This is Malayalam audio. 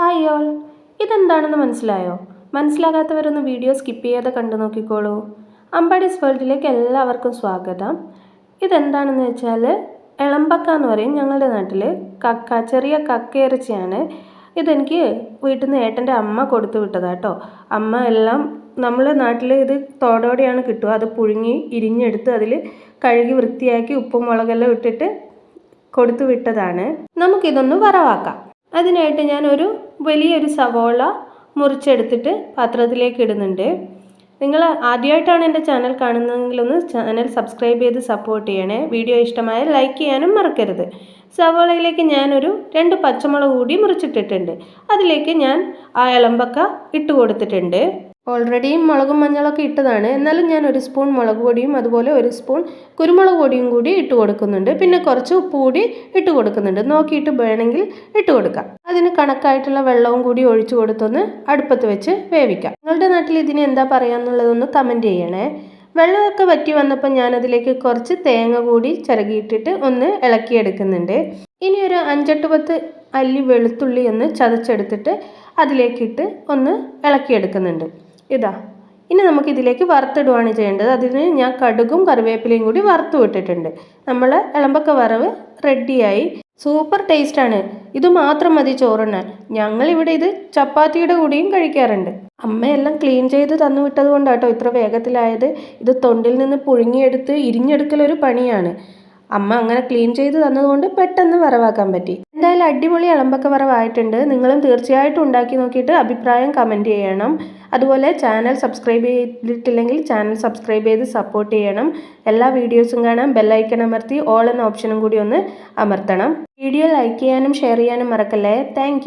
ഹായ് ഓൾ ഇതെന്താണെന്ന് മനസ്സിലായോ? മനസ്സിലാകാത്തവരൊന്ന് വീഡിയോ സ്കിപ്പ് ചെയ്യാതെ കണ്ടു നോക്കിക്കോളൂ. അമ്പാടീസ് വേൾഡിലേക്ക് എല്ലാവർക്കും സ്വാഗതം. ഇതെന്താണെന്ന് വെച്ചാൽ എളമ്പക്ക എന്ന് പറയും ഞങ്ങളുടെ നാട്ടിൽ കക്ക ചെറിയ കക്കയിറച്ചിയാണ് ഇതെനിക്ക് വീട്ടിൽ നിന്ന് ഏട്ടന്റെ അമ്മ കൊടുത്തു വിട്ടതാട്ടോ അമ്മ എല്ലാം നമ്മളെ നാട്ടിൽ ഇത് തോടോടെയാണ് കിട്ടുക. അത് പുഴുങ്ങി ഇരിഞ്ഞെടുത്ത് അതിൽ കഴുകി വൃത്തിയാക്കി ഉപ്പും മുളകെല്ലാം ഇട്ടിട്ട് കൊടുത്തു വിട്ടതാണ്. നമുക്കിതൊന്ന് വറവാക്കാം. അതിനായിട്ട് ഞാനൊരു വലിയൊരു സവോള മുറിച്ചെടുത്തിട്ട് പാത്രത്തിലേക്ക് ഇടുന്നുണ്ട്. നിങ്ങൾ ആദ്യമായിട്ടാണ് എന്റെ ചാനൽ കാണുന്നതെങ്കിൽ ഒന്ന് ചാനൽ സബ്സ്ക്രൈബ് ചെയ്ത് സപ്പോർട്ട് ചെയ്യണേ. വീഡിയോ ഇഷ്ടമായ ലൈക്ക് ചെയ്യാനും മറക്കരുത്. സവോളയിലേക്ക് ഞാനൊരു രണ്ട് പച്ചമുളക് കൂടി മുറിച്ചിട്ടിട്ടുണ്ട്. അതിലേക്ക് ഞാൻ ആ ഇളമ്പക്ക ഇട്ട് കൊടുത്തിട്ടുണ്ട്. ഓൾറെഡി മുളകും മഞ്ഞളൊക്കെ ഇട്ടതാണ്. എന്നാലും ഞാൻ ഒരു സ്പൂൺ മുളക് പൊടിയും അതുപോലെ ഒരു സ്പൂൺ കുരുമുളക് പൊടിയും കൂടി ഇട്ട് കൊടുക്കുന്നുണ്ട്. പിന്നെ കുറച്ച് ഉപ്പ് കൂടി ഇട്ട് കൊടുക്കുന്നുണ്ട്. നോക്കിയിട്ട് വേണമെങ്കിൽ ഇട്ട് കൊടുക്കാം. അതിന് കണക്കായിട്ടുള്ള വെള്ളവും കൂടി ഒഴിച്ചു കൊടുത്തൊന്ന് അടുപ്പത്ത് വെച്ച് വേവിക്കാം. നിങ്ങളുടെ നാട്ടിൽ ഇതിന് എന്താ പറയാന്നുള്ളതൊന്ന് കമന്റ് ചെയ്യണേ. വെള്ളമൊക്കെ വറ്റി വന്നപ്പോൾ ഞാനതിലേക്ക് കുറച്ച് തേങ്ങ കൂടി ചിരകിയിട്ടിട്ട് ഒന്ന് ഇളക്കിയെടുക്കുന്നുണ്ട്. ഇനി ഒരു അഞ്ചെട്ട് പത്ത് അല്ലി വെളുത്തുള്ളി ഒന്ന് ചതച്ചെടുത്തിട്ട് അതിലേക്കിട്ട് ഒന്ന് ഇളക്കിയെടുക്കുന്നുണ്ട്. ഇതാ. ഇനി നമുക്ക് ഇതിലേക്ക് വറുത്തിടുകയാണ് ചെയ്യേണ്ടത്. അതിന് ഞാൻ കടുകും കറിവേപ്പിലയും കൂടി വറുത്ത് വിട്ടിട്ടുണ്ട് നമ്മൾ ഇളമ്പക്ക വറവ് റെഡിയായി. സൂപ്പർ ടേസ്റ്റാണ്. ഇത് മാത്രം മതി ചോറിന് ഞങ്ങളിവിടെ ഇത് ചപ്പാത്തിയുടെ കൂടെയും കഴിക്കാറുണ്ട്. അമ്മയെല്ലാം ക്ലീൻ ചെയ്ത് തന്നു വിട്ടത് കൊണ്ടാട്ടോ ഇത്ര വേഗത്തിലായത്. ഇത് തൊണ്ടിൽ നിന്ന് പുഴുങ്ങിയെടുത്ത് ഇരിഞ്ഞെടുക്കലൊരു പണിയാണ്. അമ്മ അങ്ങനെ ക്ലീൻ ചെയ്ത് തന്നതുകൊണ്ട് പെട്ടെന്ന് വറവാക്കാൻ പറ്റി. എന്തായാലും അടിപൊളി ഇളമ്പക്ക വറവായിട്ടുണ്ട് നിങ്ങളും തീർച്ചയായിട്ടും ഉണ്ടാക്കി നോക്കിയിട്ട് അഭിപ്രായം കമന്റ് ചെയ്യണം. അതുപോലെ ചാനൽ സബ്സ്ക്രൈബ് ചെയ്തിട്ടില്ലെങ്കിൽ ചാനൽ സബ്സ്ക്രൈബ് ചെയ്ത് സപ്പോർട്ട് ചെയ്യണം. എല്ലാ വീഡിയോസും കാണാൻ ബെല്ലൈക്കൺ അമർത്തി ഓൾ എന്ന ഓപ്ഷനും കൂടി ഒന്ന് അമർത്തണം. വീഡിയോ ലൈക്ക് ചെയ്യാനും ഷെയർ ചെയ്യാനും മറക്കല്ലേ. താങ്ക്